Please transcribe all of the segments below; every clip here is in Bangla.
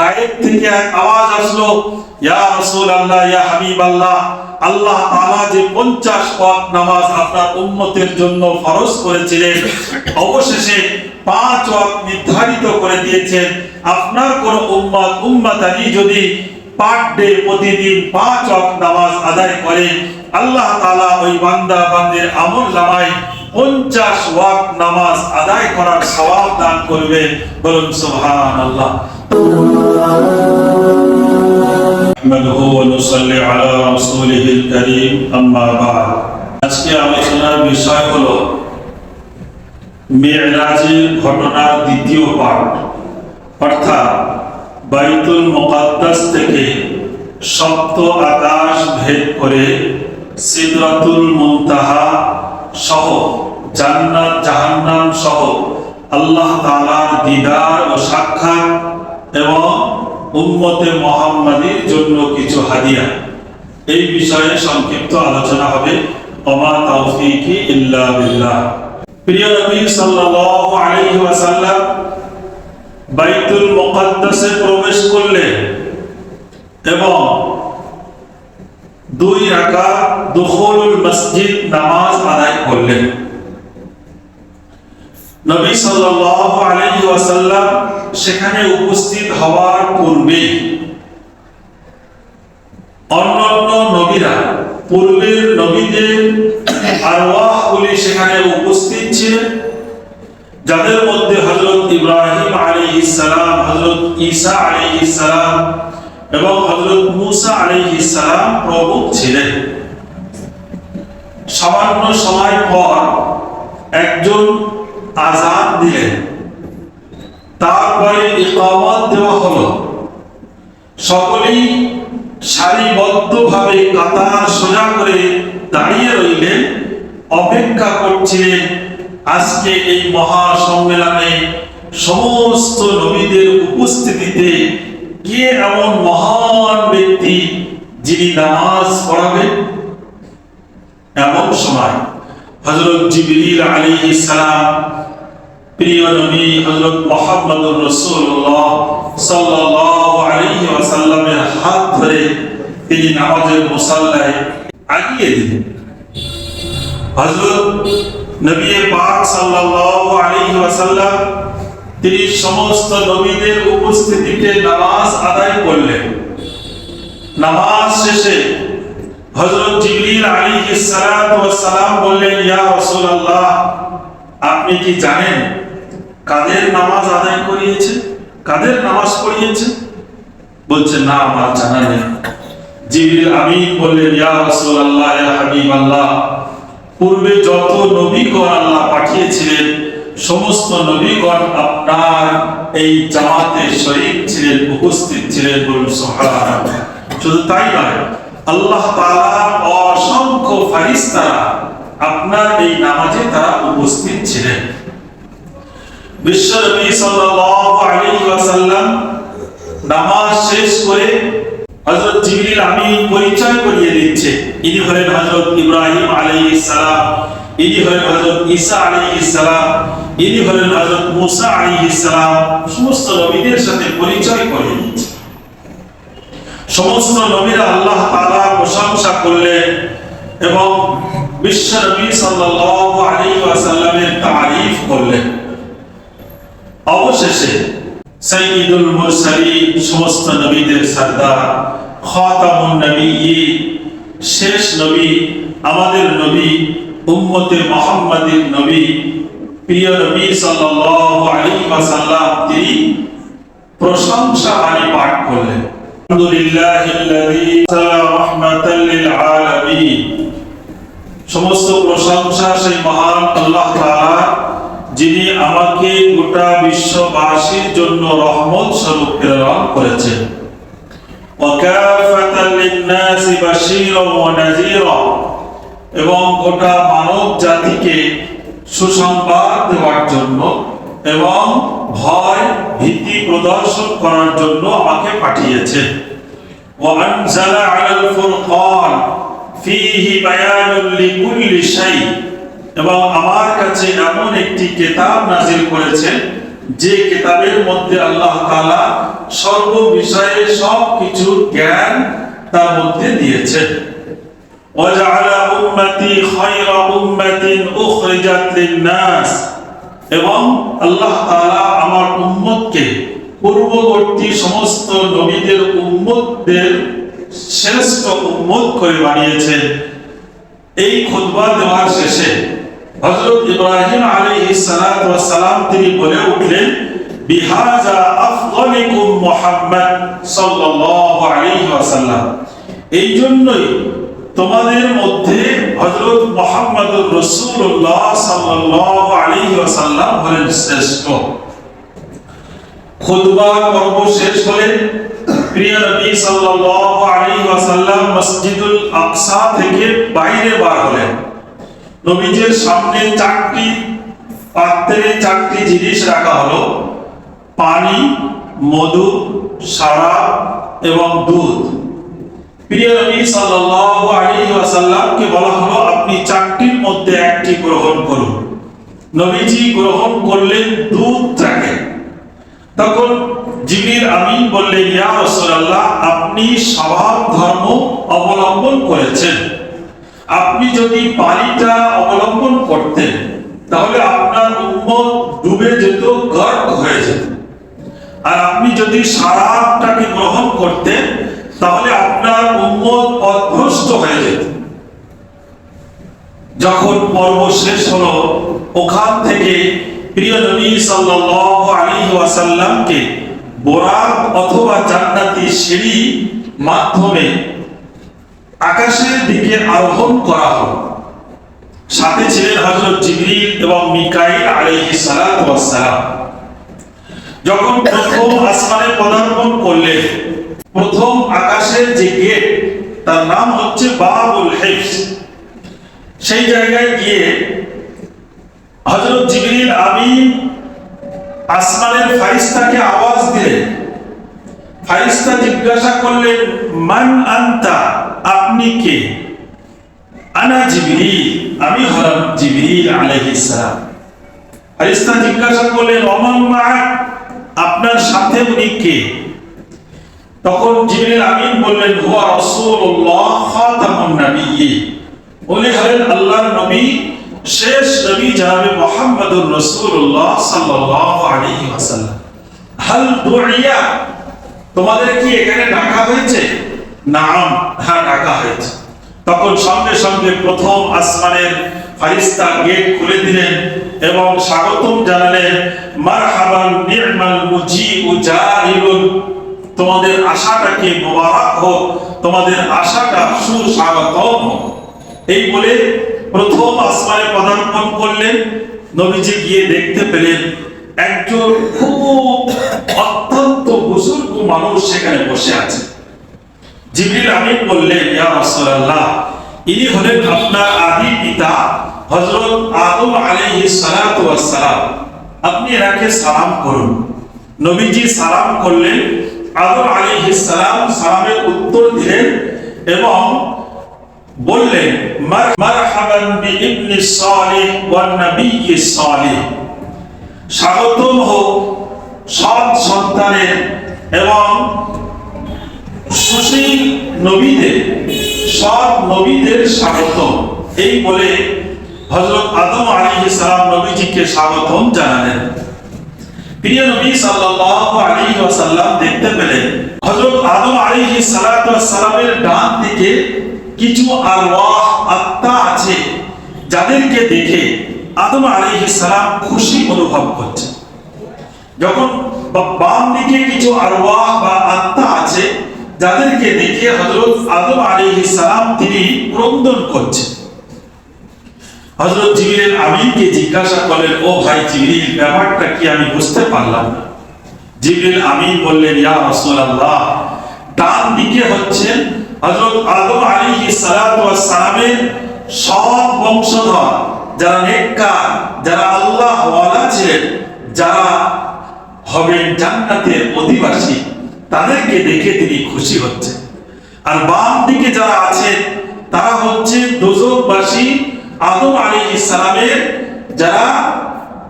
গায়েব থেকে এক আওয়াজ আসলো, ইয়া রাসূল আল্লাহ ইয়া হাবিব আল্লাহ আল্লাহ তাআলা যে 50 ওয়াক্ত নামাজ আপনার উম্মতের জন্য ফরজ করেছিলেন, অবশেষে পাঁচ ওয়াক্ত নির্ধারিত করে দিয়েছেন। আপনার কোন উম্মত, উম্মতানি যদি পার ডে প্রতিদিন পাঁচ ওয়াক্ত নামাজ আদায় করে, আল্লাহ তাআলা ওই বান্দা, বান্দির আমল নামায় পঞ্চাশ ওয়াক্ত নামাজ আদায় করার সওয়াব দান করবে। বলুন, সুবহানাল্লাহ। نحمده ونصلي على رسوله الكريم أما بعد আজকে আলোচনার বিষয় হলো মেয়েরাজের ঘটনার দ্বিতীয় পার্ট অর্থাৎ বাইতুল মুকাদ্দাস থেকে সপ্ত আকাশ ভেদ করে সিদরাতুল মুনতাহা সহ জান্নাত জাহান্নাম সহ আল্লাহ তাআলার দিদার ও সাক্ষাৎ এবং উম্মতে মুহাম্মাদির জন্য কিছু হাদিয়া। এই বিষয়ে সংক্ষিপ্ত আলোচনা হবে। ওমা তাওফীকি ইল্লা বিল্লাহ। প্রিয় নবী সাল্লাল্লাহু আলাইহি ওয়াসাল্লাম বাইতুল মুকাদ্দাসে প্রবেশ করলেন এবং দুই রাকাত দুখুলুল মসজিদ নামাজ আদায় করলেন। নবী সাল্লাল্লাহু আলাইহি ওয়াসাল্লাম সেখানে উপস্থিত হওয়ার পূর্বে অন্যান্য নবীরা, পূর্বের নবীদের আরওয়াহগুলি সেখানে উপস্থিত ছিলেন, যাদের মধ্যে হযরত ইব্রাহিম আলাইহিস সালাম, হযরত ঈসা আলাইহিস সালাম এবং হযরত মূসা আলাইহিস সালাম প্রমুখ ছিলেন। সামান্য সময় পর একজন আজাদ দিলেন। তারপরে ইকামত দেওয়া হলো। সকলেই সারিবদ্ধভাবে কাতার সোজা করে দাঁড়িয়ে রইলেন, অপেক্ষা করছিলেন আজকে এই মহা সম্মেলনে সমস্ত নবীদের উপস্থিতিতে কে এমন মহান ব্যক্তি যিনি নামাজ পড়াবেন? এমন সময় হযরত জিবরিল আলাইহিস সালাম প্রিয় নবী হযরত মুহাম্মদুর রাসূলুল্লাহ সাল্লাল্লাহু আলাইহি ওয়াসাল্লামের হাত ধরে তিনি নামাজের মুসাল্লায় আগিয়ে দিলেন। হযরত নবী পাক সাল্লাল্লাহু আলাইহি ওয়াসাল্লাম তিনি সমস্ত নবীদের উপস্থিতিতে নামাজ আদায় করলেন। নামাজ শেষে হযরত জিবরিল আলাইহিস সালাম বললেন, ইয়া রাসূলুল্লাহ, আপনি কি জানেন কাদের নামাজ আদায় করিয়েছে? কাদের নামাজ পড়িয়েছে? বলছে, না, আমার জানা নেই। জিবরিল আমিন বললেন, ইয়া রাসূলুল্লাহ, ইয়া হাবিবাল্লাহ, পূর্বে যত নবীগণ আল্লাহ পাঠিয়েছিলেন, সমস্ত নবীগণ আপনার এই জামাতে শরীক ছিলেন, উপস্থিত ছিলেন বলুন, সুবহানাল্লাহ। শুধু তাই নয়, আল্লাহ তাআলা অসংখ্য ফারিস্তারা আপনার এই নামাজে তারা উপস্থিত ছিলেন। বিশ্বনবী সাল্লাল্লাহু আলাইহি ওয়াসাল্লাম নামাজ শেষ করে হযরত পরিচয় করিয়ে দিচ্ছে। ইনি হলেন ইব্রাহিম আলাইহিস সালাম, ইনি হলেন হযরত ঈসা আলাইহিস সালাম, ইনি সমস্ত নবীদের সাথে পরিচয় করিয়ে দিচ্ছে। সমস্ত নবীরা আল্লাহ তাআলা প্রশংসা করলেন এবং বিশ্ব নবী সাল্লাল্লাহু আলাইহি ওয়াসাল্লামের তারিফ করলেন। অবশেষে সাইয়্যিদুল মুরসালিন সমস্ত নবীদের সরদার, খাতামুন নবিয়্যিন, শেষ নবী, আমাদের নবী, উম্মতে মুহাম্মাদের নবী, প্রিয় নবী সাল্লাল্লাহু আলাইহি ওয়াসাল্লাম, তিনি প্রশংসা বাণী পাঠ করলেন। সমস্ত প্রশংসা সেই মহান আল্লাহ তাআলা যিনি আমাকে গোটা বিশ্ববাসীর জন্য রহমত স্বরূপ প্রেরণ করেছেন। এবং গোটা মানব জাতিকে সুসংবাদ দেওয়ার জন্য এবং ভয় ভীতি প্রদর্শন করার জন্য আমাকে আনজালা আলাল ফুরকান ফিহি বায়ানুল লিকুল্লি শাই এবং আমার কাছে এমন একটি কিতাব নাজিল করেছেন যে কিতাবের মধ্যে আল্লাহ তাআলা সর্ব বিষয়ে সব কিছু জ্ঞান তার মধ্যে দিয়েছেন وجعل أمتي خير أمة أخرجت للناس এবং আল্লাহ তাআলা আমার উম্মতকে পূর্ববর্তী সমস্ত নবীদের উম্মতদের শ্রেষ্ঠ উম্মত করে বানিয়েছেন এই খুতবা দেওয়ার শেষে হযরত ইব্রাহিম আলাইহিস সালাতু ওয়াস সালাম তিনি বলে উঠলেন, বিহাজা আফদালিকুম মুহাম্মদ সাল্লাল্লাহু আলাইহি ওয়াসাল্লাম। এই জন্যই তোমাদের মধ্যে হযরত মুহাম্মদুর রাসূলুল্লাহ সাল্লাল্লাহু আলাইহি ওয়াসাল্লাম হলেন শ্রেষ্ঠ। খুতবা পর্ব শেষ হলে প্রিয় নবী সাল্লাল্লাহু আলাইহি ওয়াসাল্লাম মসজিদুল আকসা থেকে বাইরে বার হলেন। নবীজির সামনে চারটি পাত্রে চারটি জিনিস রাখা হলো, পানি, মধু, সারা এবং দুধ। প্রিয় নবী সাল্লাল্লাহু আলাইহি ওয়াসাল্লামকে বলা হলো, আপনি চারটির মধ্যে একটি গ্রহণ করুন। নবীজি গ্রহণ করলেন দুধটাকে। তখন জিবরিল আমিন বললেন, ইয়া রাসূলুল্লাহ, আপনি স্বভাব ধর্ম অবলম্বন করেছেন। আপনি যদি পানিটা অবলম্বন করতেন, তাহলে আপনার উম্মত ডুবে যেত গর্ক হয়ে যেত। আর আপনি যদি সারাপটাকে গ্রহণ করতেন, তাহলে আপনার উম্মত পথভ্রষ্ট হয়ে যেত। যখন পর্ব শেষ হলো, ওখান থেকে প্রিয় নবী সাল্লাল্লাহু আলাইহি ওয়াসাল্লামকে বোরাক অথবা জান্নাতি সিঁড়ি মাধ্যমে আকাশের দিকে আরোহণ করা হলো। সাথে ছিলেন হযরত জিবরিল এবং মিকাইল আলাইহিস সালাতু ওয়াস সালাম। যখন প্রথম আসমানে পদার্পণ করলেন, প্রথম আকাশের যে গেট, তার নাম হচ্ছে বাবুল হিফস সেই জায়গায় গিয়ে হযরত জিবরিল আমি আসমানের ফারিস্তাকে আওয়াজ দিলেন। ফারিস্তা জিজ্ঞাসা করলেন, মান আনতা? আপনি কে? আনা জিবরিল, আমি হলাম জিবরিল আলাইহিস ফারিস্তা জিজ্ঞাসা করলেন অমান আপনার সাথে উনি কে? তখন জিবরিল আমিন বললেন, হুয়া রাসূলুল্লাহ খাতামুন নাবিয়্যিন উনি হলেন আল্লাহর নবী, শেষ নবী জনাবে মুহাম্মদুর রাসূলুল্লাহ সাল্লাল্লাহু আলাইহি ওয়াসাল্লাম। হাল দুইয়া, তোমাদের কি এখানে ডাকা হয়েছে? নাম হ্যাঁ ডাকা হয়েছে। তখন সঙ্গে সঙ্গে প্রথম আসমানের ফারিস্তা গেট খুলে দিলেন এবং স্বাগতম জানালেন, মারহাবান নি'মাল মুজিবু জাহিলুন। তোমাদের আশাটাকে মোবারক হোক, তোমাদের আশাটা সুস্বাগতম হোক। এই বলে প্রথম আসমানে পদার্পণ করলেন, নবীজি গিয়ে দেখতে পেলেন, একজন খুব অত্যন্ত বুজুর্গ মানুষ সেখানে বসে আছে। জিবরিল আমিন বললেন, ইয়া রাসূলুল্লাহ, ইনি হলেন আপনার আদি পিতা, হযরত আদম আলাইহিস সালাতু ওয়াস সালাম আপনি এনাকে সালাম করুন। নবীজি সালাম করলেন, আদম আলাইহিস সালাম সালামের উত্তর দিলেন এবং বললেন মারহাবান বিইবনি সালিহ ওয়ান নাবিয়্যি সালিহ। স্বাগতম হোক সৎ সন্তানের এবং সুশীল নবীদের সৎ নবীদের স্বাগত এই বলে হযরত আদম সালাম নবীজিকে জানালেন। প্রিয় নবী সাল্লাল্লাহু আলাইহি ওয়াসাল্লাম দেখতে পেলেন, হযরত আদম আলাইহিস সালাতু ওয়াস সালামের ডান দিকে কিছু আরওয়াহ আত্মা আছে, যাদেরকে দেখে আদম আলাইহিস সালাম খুশি অনুভব করছে। যখন বাম দিকে কিছু আরওয়াহ বা আত্মা যাদেরকে দেখে হযরত আদম আলাইহিস সালাম তিনি ক্রন্দন করছেন। হযরত জিবরিল আমিনকে জিজ্ঞাসা ও ভাই ব্যাপারটা কি আমি বুঝতে পারলাম না? আমিন বললেন, ইয়া ডান দিকে আদম সালামের সৎ বংশধর, যারা নেককার, যারা আল্লাহ ছিলেন, যারা হবেন জান্নাতের অধিবাসী। তাদেরকে দেখে তিনি খুশি হচ্ছেন। আর বাম দিকে যারা আছেন তারা হচ্ছে দোজকবাসী আদম আলী ইসলামের যারা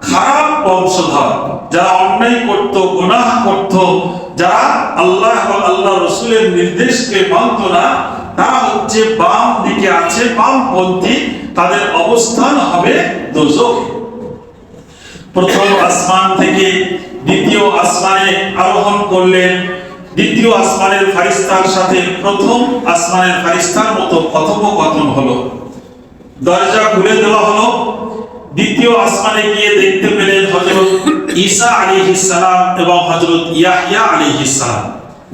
খারাপ বংশধর, যারা অন্যায় করত, গুনাহ করত, যারা আল্লাহ এবং আল্লাহ রসুলের নির্দেশকে মানত না, তারা হচ্ছে বাম দিকে আছে বামপন্থী তাদের অবস্থান হবে দোজখে। প্রথম আসমান থেকে দ্বিতীয় আসমানে আরোহণ করলেন। দ্বিতীয় আসমানের ফারিস্তার সাথে প্রথম আসমানের ফারিস্তার মতো কথোপকথন হলো। দরজা খুলে দেওয়া হলো। দ্বিতীয় আসমানে গিয়ে দেখতে পেলেন হযরত ঈসা সালাম এবং হযরত ইয়াহইয়া আলাইহিস সালাম।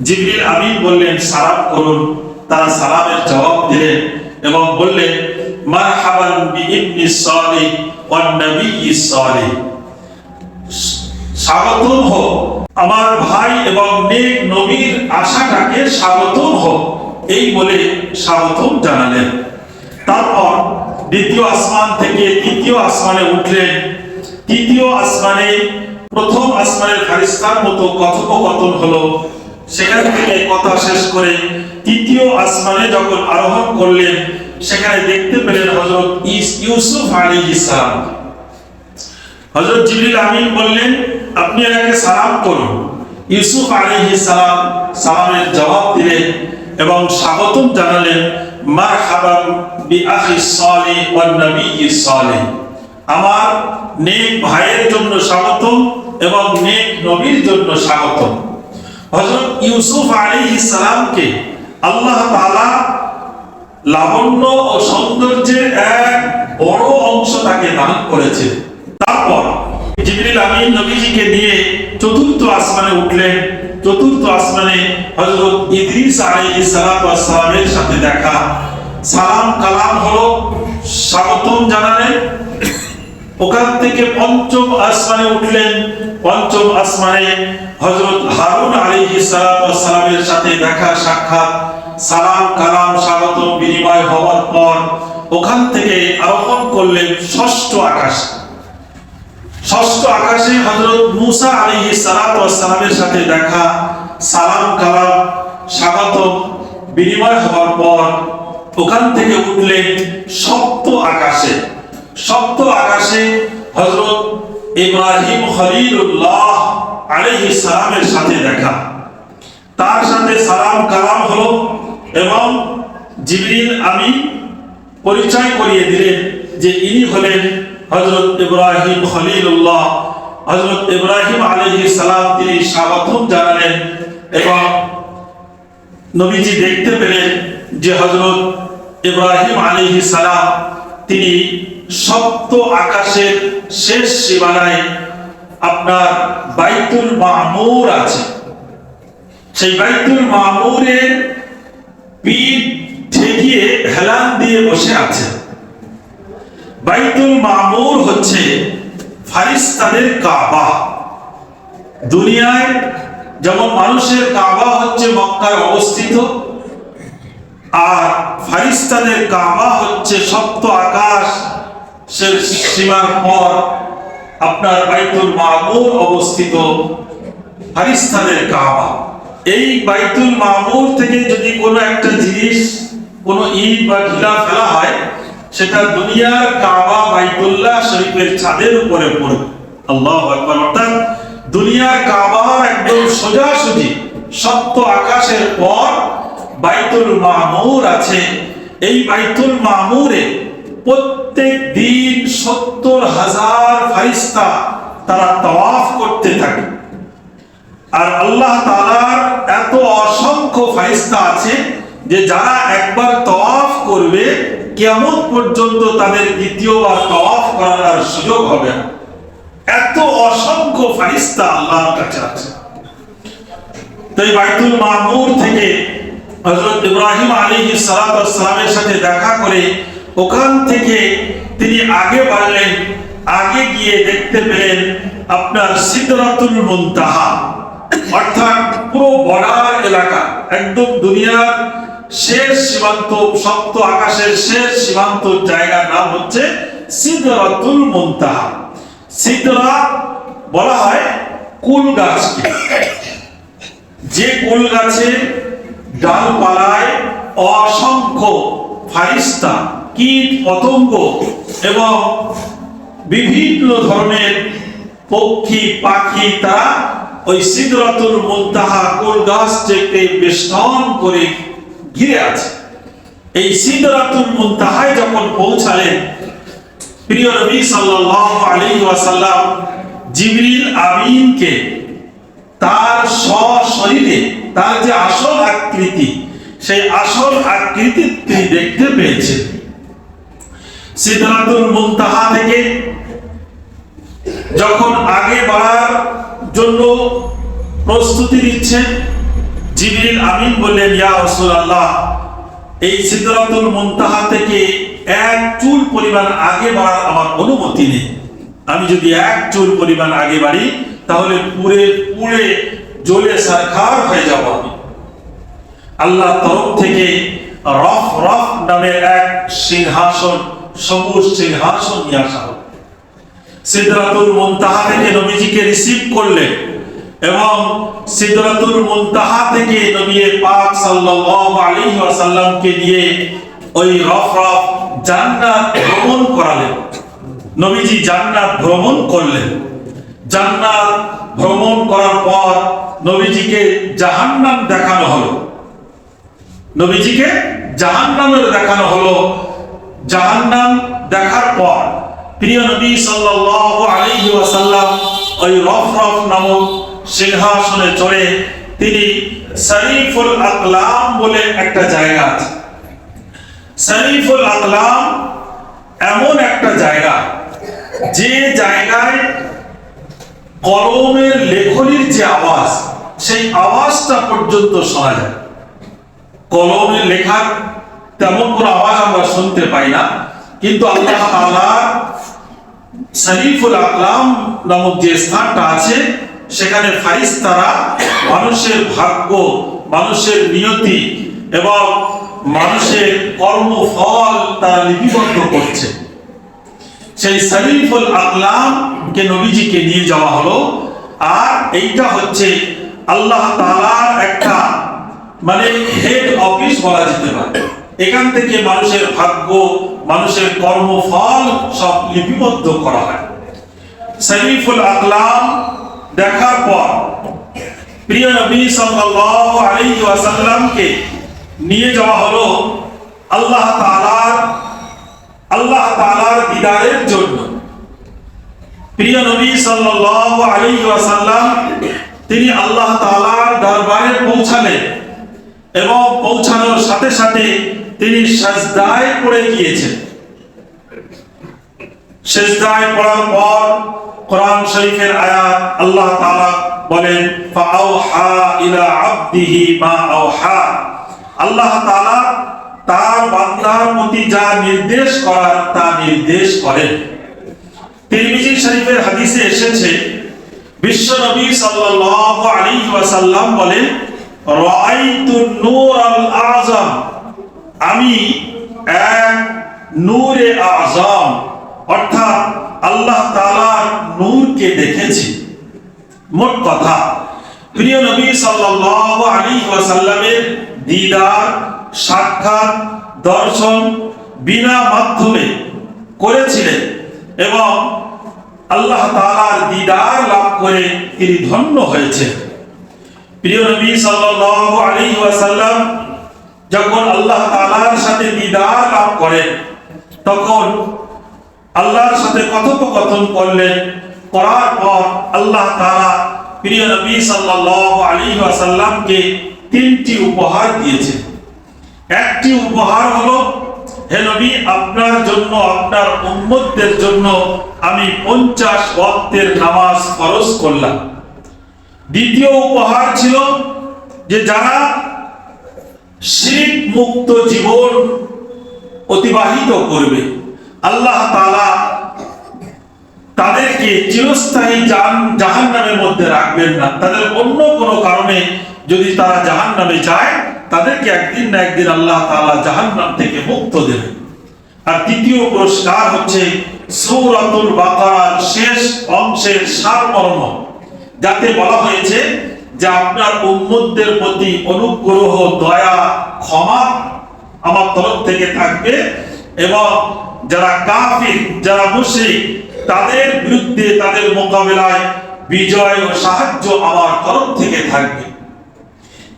জিবরিল আমিন বললেন, সালাম করুন। তারা সালামের জবাব দিলেন এবং বললেন, মারহাবান বিইবনি সালিহ ওয়ান নবিয়্যিস সালিহ। স্বাগতম হোক আমার ভাই এবং নেক নবীর আশাটাকে স্বাগতম হোক, এই বলে স্বাগতম জানালেন। তারপর দ্বিতীয় আসমান থেকে তৃতীয় আসমানে উঠলেন। তৃতীয় আসমানে, প্রথম আসমানের ফারিস্তার মতো কথোপকথন হলো। সেখান থেকে কথা শেষ করে তৃতীয় আসমানে যখন আরোহণ করলেন, সেখানে দেখতে পেলেন হজরত ইউসুফ আলাইহিস সালাম। হযরত জিবরিল আমিন বললেন আপনি এনাকে সালাম করুন। ইউসুফ আলাইহিস সালাম সালামের জবাব দিলেন এবং স্বাগতম জানালেন নবিয়্যিস সালিহ আমার নেক ভাইয়ের জন্য এবং নেক নবীর জন্য স্বাগতম। হযরত ইউসুফ আলাইহিস সালামকে আল্লাহ তাআলা লাবণ্য ও সৌন্দর্যের এক বড় অংশ তাকে দান করেছে তারপর জিবরিল আমিন নবীজিকে নিয়ে চতুর্থ আসমানে উঠলেন। চতুর্থ আসমানে হযরত ইদ্রিস আলাইহিস সালাতু ওয়াস সালামের সাথে দেখা। সালাম কালাম হলো স্বাগতম জানালেন। ওখান থেকে পঞ্চম আসমানে উঠলেন। পঞ্চম আসমানে হযরত হারুন আলাইহিস সালাতু ওয়াস সালামের সাথে দেখা সাক্ষাৎ। সালাম কালাম স্বাগতম বিনিময় হওয়ার পর ওখান থেকে আরোহণ করলেন ষষ্ঠ আকাশে। ষষ্ঠ আকাশে হযরত মুসা আলাইহিস সালামের সাথে দেখা, সালাম কালাম স্বাগত, বিনিময় হওয়ার পর ওখান থেকে উঠলেন সপ্ত আকাশে। সপ্ত আকাশে হযরত ইব্রাহিম খলিলুল্লাহ আলাইহিস সালামের সাথে দেখা। তার সাথে সালাম কালাম হলো এবং জিবরিল আমি পরিচয় করিয়ে দিলেন যে ইনি হলেন হজরত ইব্রাহিম খলিলুল্লাহ হজরত ইব্রাহিম আলহি সালাম তিনি স্বাগতম জানালেন এবং নবীজি দেখতে পেলেন যে হজরত ইব্রাহিম আলহি সালাম তিনি সপ্ত আকাশের শেষ সীমানায় আপনার বাইতুল মামুর আছে। সেই বাইতুল মামুরের পিঠ ঠেকিয়ে হেলান দিয়ে বসে আছে। বাইতুল মামুর হচ্ছে ফারিস্তানের কাবা। দুনিয়ায় যেমন মানুষের কাবা হচ্ছে মক্কায় অবস্থিত, আর ফারিস্তানের কাবা হচ্ছে সপ্ত আকাশ সীমার পর আপনার বাইতুল মামুর অবস্থিত ফারিস্তানের কাবা। এই বাইতুল মামুর থেকে যদি কোনো একটা জিনিস, কোনো ইট বা ঢিলা ফেলা হয় সেটা দুনিয়ার কাবা, বাইতুল্লাহ শরীফের ছাদের উপরে পড়বে আল্লাহ আকবার, অর্থাৎ দুনিয়ার কাবার একদম সোজাসুজি, সপ্ত আকাশের পর বাইতুল মামুর আছে। এই বাইতুল মামুরে প্রত্যেক দিন সত্তর হাজার ফারিস্তা তারা তওয়াফ করতে থাকে। আর আল্লাহ তাআলার এত অসংখ্য ফারিস্তা আছে যে যারা একবার তওয়াফ করবে কিয়ামত পর্যন্ত তাদের দ্বিতীয়বার তওয়াফ করার সুযোগ হবে। এত অসংখ্য ফারিস্তা আল্লাহর কাছে আছে। তাই বাইতুল মামুর থেকে হযরত ইব্রাহিম আলাইহিস সালাতু সালামের সাথে দেখা করে ওখান থেকে তিনি আগে বাড়লেন, আগে গিয়ে দেখতে পেলেন আপনার সিদরাতুল মুনতাহা, অর্থাৎ পুরো বর্ডার এলাকা, একদম দুনিয়ার শেষ সীমান্ত, সপ্ত আকাশের শেষ সীমান্ত জায়গার নাম হচ্ছে সিদরাতুল মুনতাহা। সিদরা বলা হয় কুল গাছকে। যে কুল গাছে ডালপালায় অসংখ্য ফারিস্তা কীট, পতঙ্গ এবং বিভিন্ন ধরনের পক্ষী, পাখি তারা ওই সিদরাতুল মুনতাহা গাছ থেকে বেষ্টন করে ঘিরে আছে। এই সিদরাতুল মুনতাহায় যখন পৌঁছালেন, প্রিয় নবী সাল্লাল্লাহু আলাইহি ওয়াসাল্লাম জিবরিল আমিনকে তার সশরীরে তার যে আসল আকৃতি, সেই আসল আকৃতি তিনি দেখতে পেয়েছেন। সিদরাতুল মুনতাহা থেকে যখন আগে বাড়ার জন্য প্রস্তুতি নিচ্ছেন জিবরিল আমিন বললেন, ইয়া রাসূলুল্লাহ, এই সিদরাতুল মুনতাহা থেকে এক চুল পরিমাণ আগে বাড়ার আমার অনুমতি নেই। আমি যদি এক চুল পরিমাণ আগে বাড়ি, তাহলে পুরে পুড়ে জ্বলে সারখার হয়ে যাব আমি। আল্লাহ তরফ থেকে রফ রফ নামে এক সিংহাসন, সবুজ সিংহাসন নিয়ে আসা হবে সিদরাতুল মুনতাহা থেকে নবীজিকে রিসিভ করলেন। এবং সিদরাতুল মুনতাহা থেকে নবী পাক সাল্লাল্লাহু আলাইহি ওয়াসাল্লামকে নিয়ে ওই রফ রফ জান্নাত ভ্রমণ করালেন। নবীজি জান্নাত ভ্রমণ করলেন। জান্নাত ভ্রমণ করার পর নবীজিকে জাহান্নাম দেখানো হলো। নবীজিকে জাহান্নামের দেখানো হলো। জাহান্নাম দেখার পর প্রিয় নবী সাল্লাল্লাহু আলাইহি ওয়াসাল্লাম ওই রফ রফ নামক সিংহাসনে চড়ে তিনি শরীফুল আকলাম বলে একটা জায়গা আছে। শরীফুল আকলাম এমন একটা জায়গা, যে জায়গায় কলমের লেখনির যে আওয়াজ, সেই আওয়াজটা পর্যন্ত শোনা যায়। কলমের লেখার তেমন কোনো আওয়াজ আমরা শুনতে পাই না, কিন্তু আল্লাহ তাআলা শরীফুল আকলাম নামক যে স্থানটা আছে সেখানে ফারিস্তারা মানুষের ভাগ্য, মানুষের নিয়তি এবং মানুষের কর্মফল তারা লিপিবদ্ধ করছে। সেই শরীফুল আকলাম কে নবীজিকে নিয়ে যাওয়া হলো। আর এইটা হচ্ছে আল্লাহ তাআলার একটা মানে হেড অফিস বলা যেতে পারে। এখান থেকে মানুষের ভাগ্য, মানুষের কর্মফল সব লিপিবদ্ধ করা হয়। শরীফুল আকলাম দেখার পর প্রিয় নবী সাল্লাল্লাহু আলাইহি ওয়াসাল্লামকে নিয়ে যাওয়া হলো আল্লাহ তাআলার আল্লাহ তাআলার দিদারের জন্য। প্রিয় নবী সাল্লাল্লাহু আলাইহি ওয়াসাল্লাম, তিনি আল্লাহ তাআলার দরবারে পৌঁছালেন এবং পৌঁছানোর সাথে সাথে তিনি সাজদায় পড়ে গিয়েছেন। সেজদায় পড়ার পর কোরআন শরীফের আয়াত আল্লাহ তাআলা বলেন, ফাআউহা ইলা আবদিহি মা আওহা আল্লাহ তাআলা তার বান্দার প্রতি যা নির্দেশ করার তা নির্দেশ করেন। তিরমিজি শরীফের হাদিসে এসেছে, বিশ্ব নবী সাল্লাল্লাহু আলাইহি ওয়াসাল্লাম বলেন, রাআইতু নূর আল আযম। আমি এক নূরে আযম। অর্থাৎ আল্লাহ তাআলার নূরকে দেখেছি। মোট কথা, প্রিয় নবী সাল্লাল্লাহু আলাইহি ওয়াসাল্লামের দিদার, সাক্ষাৎ, দর্শন বিনা মাধ্যমে করেছিলেন এবং আল্লাহ তাআলার দিদার লাভ করে তিনি ধন্য হয়েছেন। প্রিয় নবী সাল্লাল্লাহু আলাইহি ওয়াসাল্লাম যখন আল্লাহ তাআলার সাথে দিদার লাভ করেন, তখন আল্লাহর সাথে কথোপকথন করলেন করার পর আল্লাহ তাআলা প্রিয় নবী সাল্লাল্লাহু আলাইহি ওয়াসাল্লামকে তিনটি উপহার দিয়েছেন। একটি উপহার হলো, হে নবী, আপনার জন্য, আপনার উম্মতদের জন্য আমি পঞ্চাশ ওয়াক্তের নামাজ ফরজ করলাম। দ্বিতীয় উপহার ছিল যে যারা শিরিক মুক্ত জীবন অতিবাহিত করবে আল্লাহ তাআলা তাদেরকে চিরস্থায়ী জাহান, জাহান্নামের মধ্যে রাখবেন না। তাদের অন্য কোনো কারণে যদি তারা জাহান্নামে যায়, তাদেরকে একদিন না একদিন আল্লাহ তাআলা জাহান্নাম থেকে মুক্ত দেবেন। আর তৃতীয় পুরস্কার হচ্ছে সূরাতুল বাকারার শেষ অংশের সারমর্ম, যাতে বলা হয়েছে যে আপনার উম্মতদের প্রতি অনুগ্রহ, দয়া, ক্ষমা আমার তরফ থেকে থাকবে এবং যারা কাফির, যারা মুশরিক, তাদের বিরুদ্ধে, তাদের মোকাবেলায় বিজয় ও সাহায্য আমার তরফ থেকে থাকবে।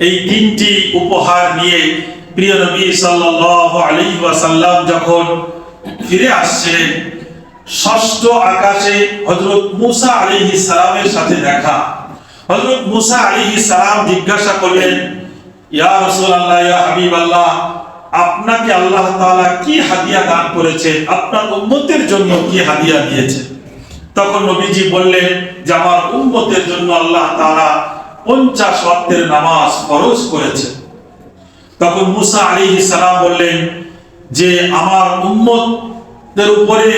এই তিনটি উপহার নিয়ে প্রিয় নবী সাল্লাল্লাহু আলাইহি ওয়াসাল্লাম যখন ফিরে আসছিলেন, ষষ্ঠ আকাশে হযরত মুসা আলাইহিস সালামের সাথে দেখা। হযরত মুসা আলাইহিস সালাম জিজ্ঞাসা করলেন, ইয়া রাসূলুল্লাহ, ইয়া হাবিবাল্লাহ আপনাকে আল্লাহ তাআলা কি হাদিয়া দান করেছেন আপনার উম্মতের জন্য কি হাদিয়া দিয়েছেন তখন নবীজি বললেন যে, আমার উম্মতের জন্য আল্লাহ তাআলা পঞ্চাশ ওয়াক্তের নামাজ ফরজ করেছে। তখন মুসা আলাইহিস সালাম বললেন যে, আমার উম্মতদের উপরে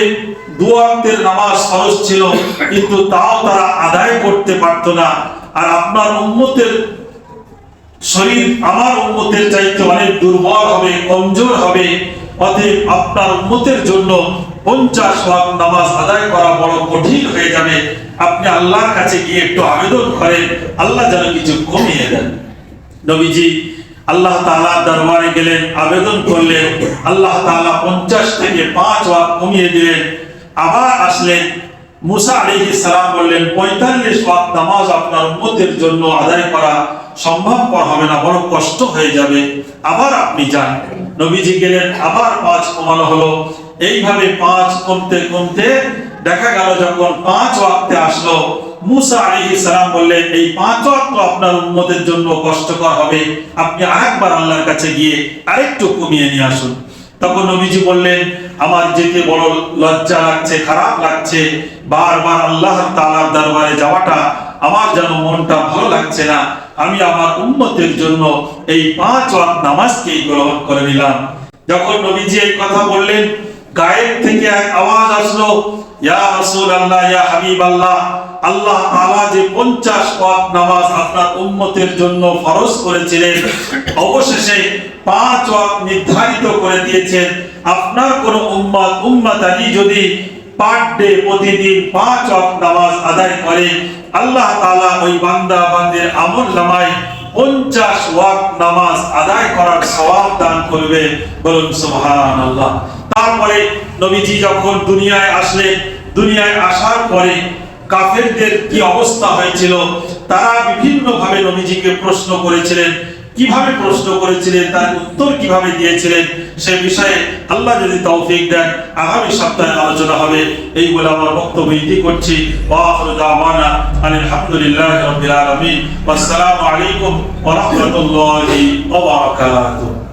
দু ওয়াক্তের নামাজ ফরজ ছিল, কিন্তু তাও তারা আদায় করতে পারতো না। আর আপনার উম্মতের শরীর আমার উম্মতের চাইতে অনেক দুর্বল হবে, কমজোর হবে। অতএব আপনার উম্মতের জন্য পঞ্চাশ ওয়াক্ত নামাজ আদায় করা বড় কঠিন হয়ে যাবে। আপনি আল্লাহর কাছে গিয়ে একটু আবেদন করেন, আল্লাহ যেন কিছু কমিয়ে দেন। নবীজি, আল্লাহ তাআলার দরবারে গেলেন, আবেদন করলেন, আল্লাহ তাআলা পঞ্চাশ থেকে পাঁচ ওয়াক্ত কমিয়ে দিলেন। আবার আসলেন, মুসা আলাইহিস সালাম বললেন, পঁয়তাল্লিশ ওয়াক্ত নামাজ আপনার উম্মতের জন্য আদায় করা সম্ভবপর হবে না বড় কষ্ট হয়ে যাবে। আবার আপনি যান। নবীজি গেলেন, আবার পাঁচ কমানো হলো। এইভাবে পাঁচ কমতে কমতে দেখা গেল যখন পাঁচ ওয়াক্তে আসলো, মুসা আলাইহিস সালাম বললেন, এই পাঁচ ওয়াক্ত আপনার উম্মতের জন্য কষ্টকর হবে। আপনি আরেকবার আল্লাহর কাছে গিয়ে আরেকটু কমিয়ে নিয়ে আসুন। তখন নবীজি বললেন, আমার যেতে বড় লজ্জা লাগছে, খারাপ লাগছে। বারবার আল্লাহ তাআলার দরবারে যাওয়াটা আমার যেন মনটা ভালো লাগছে না। আমি আমার উম্মতের জন্য এই পাঁচ ওয়াক্ত নামাজকেই গ্রহণ করে নিলাম। যখন নবীজি এই কথা বললেন, গায়েব থেকে এক আওয়াজ আসলো, ইয়া রাসূলুল্লাহ, ইয়া হাবিবাল্লাহ, আল্লাহ তাআলা যে 50 ওয়াক্ত নামাজ আপনার উম্মতের জন্য ফরজ করেছিলেন, অবশেষে পাঁচ ওয়াক্ত নির্ধারিত করে দিয়েছেন। আপনার কোন উম্মত যদি পার ডে প্রতিদিন পাঁচ ওয়াক্ত নামাজ আদায় করে আল্লাহ তালা ওই বান্দা, বান্দির আমল নামায় পঞ্চাশ ওয়াক্ত নামাজ আদায় করার সওয়াব দান করবে। বলুন সুবহানাল্লাহ। তারপরে নবীজি যখন দুনিয়ায় আসলে দুনিয়ায় আসার পরে কাফেরদের কি অবস্থা হয়েছিল, তারা বিভিন্ন ভাবে নবীজিকে প্রশ্ন করেছিলেন কীভাবে প্রশ্ন করেছিলেন, তার উত্তর কীভাবে দিয়েছিলেন, সে বিষয়ে আল্লাহ যদি তৌফিক দেন, আগামী সপ্তাহে আলোচনা হবে। এই বলে আমার বক্তব্য ইতি করছি। আলহামদুলিল্লাহ ওয়াসসালামু আলাইকুম ওয়া রাহমাতুল্লাহি ওয়া বারাকাতুহু।